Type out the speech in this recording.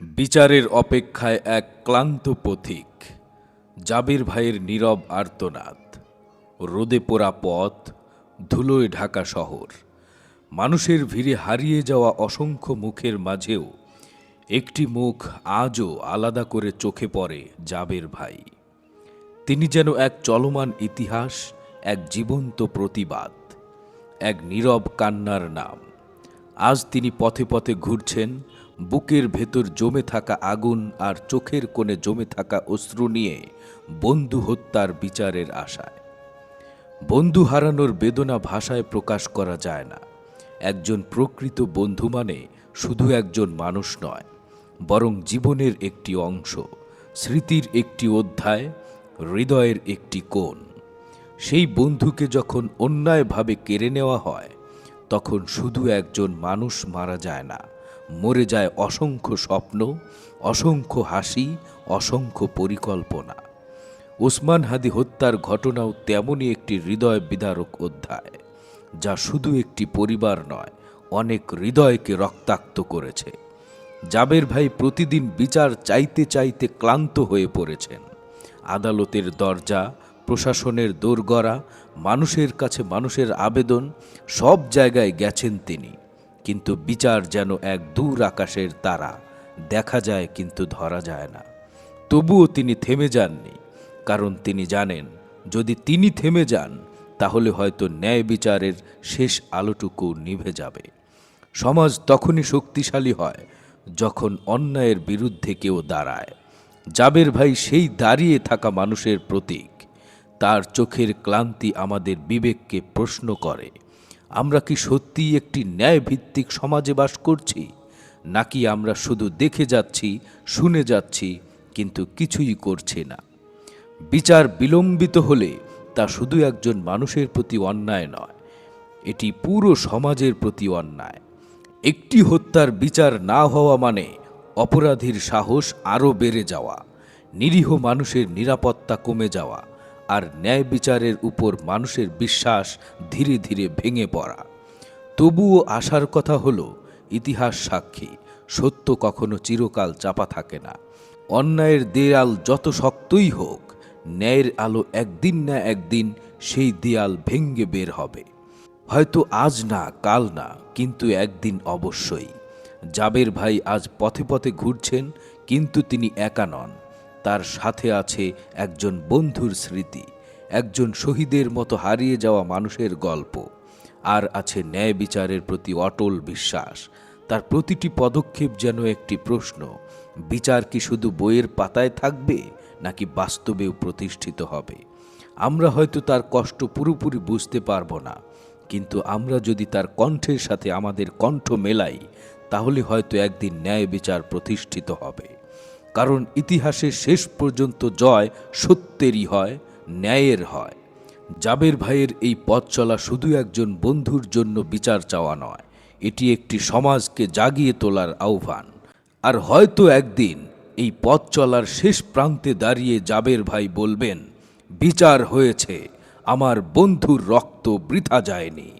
বিচারের অপেক্ষায় এক ক্লান্ত পথিক, জাবির ভাইয়ের নীরব আর্তনাদ, রোদে পোড়া পথ, ধুলোয় ঢাকা শহর, মানুষের ভিড়ে হারিয়ে যাওয়া অসংখ্য মুখের মাঝেও একটি মুখ আজও আলাদা করে চোখে পড়ে জাবের ভাই। তিনি যেন এক চলমান ইতিহাস, এক জীবন্ত প্রতিবাদ, এক নীরব কান্নার নাম। আজ তিনি পথে পথে ঘুরছেন বুকের ভেতর জমে থাকা আগুন আর চোখের কোণে জমে থাকা অশ্রু নিয়ে বন্ধু হত্যার বিচারের আশায়। বন্ধু হারানোর বেদনা ভাষায় প্রকাশ করা যায় না। একজন প্রকৃত বন্ধু মানে শুধু একজন মানুষ নয়, বরং জীবনের একটি অংশ, স্মৃতির একটি অধ্যায়, হৃদয়ের একটি কোণ। সেই বন্ধুকে যখন অন্যায়ভাবে কেড়ে নেওয়া হয়, তখন শুধু একজন মানুষ মারা যায় না। মরে যায় অসংখ্য স্বপ্ন, অসংখ্য হাসি, অসংখ্য পরিকল্পনা। ওসমান হাদি হত্যার ঘটনাও তেমনই একটি হৃদয় বিদারক অধ্যায়, যা শুধু একটি পরিবার নয়, অনেক হৃদয়কে রক্তাক্ত করেছে। জাবের ভাই প্রতিদিন বিচার চাইতে চাইতে ক্লান্ত হয়ে পড়েছেন। আদালতের দরজা, প্রশাসনের দোরগড়া, মানুষের কাছে মানুষের আবেদন, সব জায়গায় গেছেন তিনি। কিন্তু বিচার যেন এক দূর আকাশের তারা। দেখা যায় কিন্তু ধরা যায় না। তবুও তিনি থেমে যাননি, কারণ তিনি জানেন, যদি তিনি থেমে যান, তাহলে হয়তো ন্যায় বিচারের শেষ আলোটুকু নিভে যাবে। সমাজ তখনই শক্তিশালী হয়, যখন অন্যায়ের বিরুদ্ধে কেউ দাঁড়ায়। জাবের ভাই সেই দাঁড়িয়ে থাকা মানুষের প্রতীক। তার চোখের ক্লান্তি আমাদের বিবেককে প্রশ্ন করে। আমরা কি সত্যিই একটি ন্যায়ভিত্তিক সমাজে বাস করছি? নাকি আমরা শুধু দেখে যাচ্ছি, শুনে যাচ্ছি, কিন্তু কিছুই করছি না? বিচার বিলম্বিত হলে তা শুধু একজন মানুষের প্রতি অন্যায় নয়, এটি পুরো সমাজের প্রতি অন্যায়। একটি হত্যার বিচার না হওয়া মানে অপরাধীর সাহস আরও বেড়ে যাওয়া, নিরীহ মানুষের নিরাপত্তা কমে যাওয়া আর ন্যায় বিচারের উপর মানুষের বিশ্বাস ধীরে ধীরে ভেঙে পড়া। তবুও আসার কথা হলো, ইতিহাস সাক্ষী, সত্য কখনো চিরকাল চাপা থাকে না। অন্যায়ের দেয়াল যত শক্তই হোক, ন্যায়ের আলো একদিন না একদিন সেই দেয়াল ভেঙ্গে বের হবে। হয়তো আজ না, কাল না, কিন্তু একদিন অবশ্যই। জাবের ভাই আজ পথে পথে ঘুরছেন, কিন্তু তিনি একা নন। তার সাথে আছে একজন বন্ধুর স্মৃতি, একজন শহীদের মতো হারিয়ে যাওয়া মানুষের গল্প। আর আছে ন্যায় বিচারের প্রতি অটল বিশ্বাস। তার প্রতিটি পদক্ষেপ যেন একটি প্রশ্ন, বিচার কি শুধু বইয়ের পাতায় থাকবে, নাকি বাস্তবেও প্রতিষ্ঠিত হবে? আমরা হয়তো তার কষ্ট পুরোপুরি বুঝতে পারব না, কিন্তু আমরা যদি তার কণ্ঠের সাথে আমাদের কণ্ঠ মেলাই, তাহলে হয়তো একদিন ন্যায় বিচার প্রতিষ্ঠিত হবে। কারণ ইতিহাসে শেষ পর্যন্ত জয় সত্যেরই হয়, ন্যায়ের হয়। জাবের ভাইয়ের এই পথ চলা শুধু একজন বন্ধুর জন্য বিচার চাওয়া নয়, এটি একটি সমাজকে জাগিয়ে তোলার আহ্বান। আর হয়তো একদিন এই পথ চলার শেষ প্রান্তে দাঁড়িয়ে জাবের ভাই বলবেন, বিচার হয়েছে, আমার বন্ধুর রক্ত বৃথা যায়নি।